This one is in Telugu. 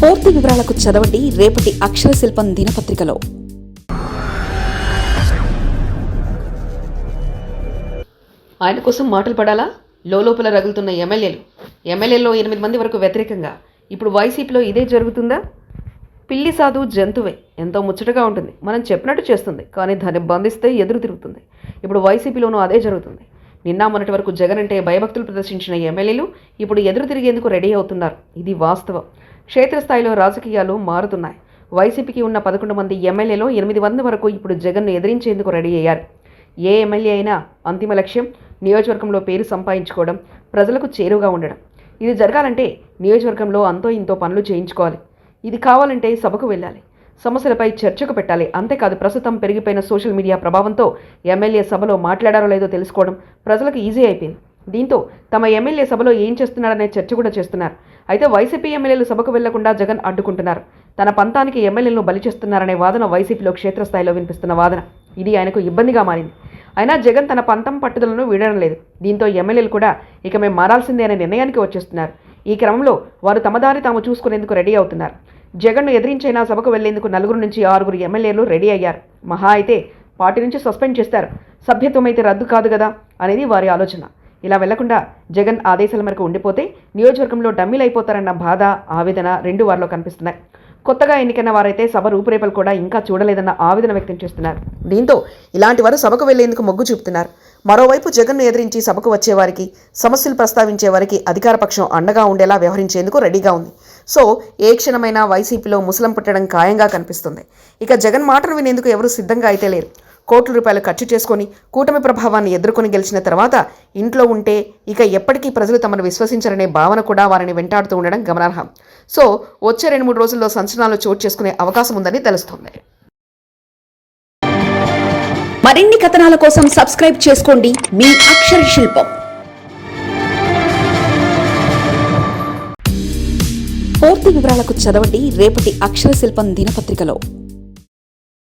పూర్తి వివరాలకు చదవండి రేపటి అక్షర శిల్పం దినపత్రికలో. ఆయన కోసం మాటలు పడాలా? లోపల రగులుతున్న ఎమ్మెల్యేలు. ఎమ్మెల్యేలో ఎనిమిది మంది వరకు వ్యతిరేకంగా. ఇప్పుడు వైసీపీలో ఇదే జరుగుతుందా? పిల్లి సాధు జంతువే. ఎంతో ముచ్చటగా ఉంటుంది. మనం చెప్పినట్టు చేస్తుంది. కానీ దాన్ని బంధిస్తే ఎదురు తిరుగుతుంది. ఇప్పుడు వైసీపీలోనూ అదే జరుగుతుంది. నిన్న మొన్నటి వరకు జగన్ అంటే భయభక్తులు ప్రదర్శించిన ఎమ్మెల్యేలు ఇప్పుడు ఎదురు తిరిగేందుకు రెడీ అవుతున్నారు. ఇది వాస్తవం. క్షేత్రస్థాయిలో రాజకీయాలు మారుతున్నాయి. వైసీపీకి ఉన్న పదకొండు మంది ఎమ్మెల్యేలో ఎనిమిది వందల వరకు ఇప్పుడు జగన్ను ఎదిరించేందుకు రెడీ అయ్యారు. ఏ ఎమ్మెల్యే అయినా అంతిమ లక్ష్యం నియోజకవర్గంలో పేరు సంపాదించుకోవడం ప్రజలకు చేరువగా ఉండడం. ఇది జరగాలంటే నియోజకవర్గంలో అంతో ఇంతో పనులు చేయించుకోవాలి. ఇది కావాలంటే సభకు వెళ్ళాలి. సమస్యలపై చర్చకు పెట్టాలి. అంతేకాదు ప్రస్తుతం పెరిగిపోయిన సోషల్ మీడియా ప్రభావంతో ఎమ్మెల్యే సభలో మాట్లాడారో లేదో తెలుసుకోవడం ప్రజలకు ఈజీ అయిపోయింది. దీంతో తమ ఎమ్మెల్యే సభలో ఏం చేస్తున్నాడనే చర్చ కూడా చేస్తున్నారు. అయితే వైసీపీ ఎమ్మెల్యేలు సభకు వెళ్ళకుండా జగన్ అడ్డుకుంటున్నారు. తన పంతానికి ఎమ్మెల్యేలను బలి చేస్తున్నారనే వాదన వైసీపీలో క్షేత్రస్థాయిలో వినిపిస్తున్న వాదన. ఇది ఆయనకు ఇబ్బందిగా మారింది. అయినా జగన్ తన పంతం పట్టుదలను వీడడం లేదు. దీంతో ఎమ్మెల్యేలు కూడా ఇక మేము మారాల్సిందే అనే నిర్ణయానికి వచ్చేస్తున్నారు. ఈ క్రమంలో వారు తమ దారి తాము చూసుకునేందుకు రెడీ అవుతున్నారు. జగన్ను ఎదిరించైనా సభకు వెళ్ళేందుకు నలుగురు నుంచి ఆరుగురు ఎమ్మెల్యేలు రెడీ అయ్యారు. మహా అయితే పార్టీ నుంచి సస్పెండ్ చేస్తారు. సభ్యత్వం అయితే రద్దు కాదు కదా? అనేది వారి ఆలోచన. ఇలా వెళ్ళకుండా జగన్ ఆదేశాల మేరకు ఉండిపోతే నియోజకవర్గంలో డమ్మీలు అయిపోతారన్న బాధ ఆవేదన రెండు వారిలో కనిపిస్తున్నాయి. కొత్తగా ఎన్నికైన వారైతే సభ రూపురేపలు కూడా ఇంకా చూడలేదన్న ఆవేదన వ్యక్తం చేస్తున్నారు. దీంతో ఇలాంటి వారు సభకు వెళ్ళేందుకు మొగ్గు చూపుతున్నారు. మరోవైపు జగన్ను ఎదిరించి సభకు వచ్చేవారికి సమస్యలు ప్రస్తావించే వారికి అధికార పక్షం అండగా ఉండేలా వ్యవహరించేందుకు రెడీగా ఉంది. సో ఏ క్షణమైనా వైసీపీలో ముసలం పుట్టడం ఖాయంగా కనిపిస్తుంది. ఇక జగన్ మాటలు వినేందుకు ఎవరూ సిద్ధంగా అయితే లేరు. కోట్ల రూపాయలు ఖర్చు చేసుకొని కూటమి ప్రభావాన్ని ఎదుర్కొని గెలిచిన తర్వాత ఇంట్లో ఉంటే ఇక ఎప్పటికీ ప్రజలు తమను విశ్వసించరనే భావన కూడా వారిని వెంటాడుతూ ఉండడం గమనార్హం. సో వచ్చే రెండు మూడు రోజుల్లో సంచలనాలు చోటు చేసుకునే అవకాశం ఉందని తెలుస్తోంది. మరిన్ని కథనాల కోసం సబ్స్క్రైబ్ చేసుకోండి మీ అక్షర శిల్పం. పూర్తి వివరాలకు చదవండి రేపటి అక్షర శిల్పం దినపత్రికలో.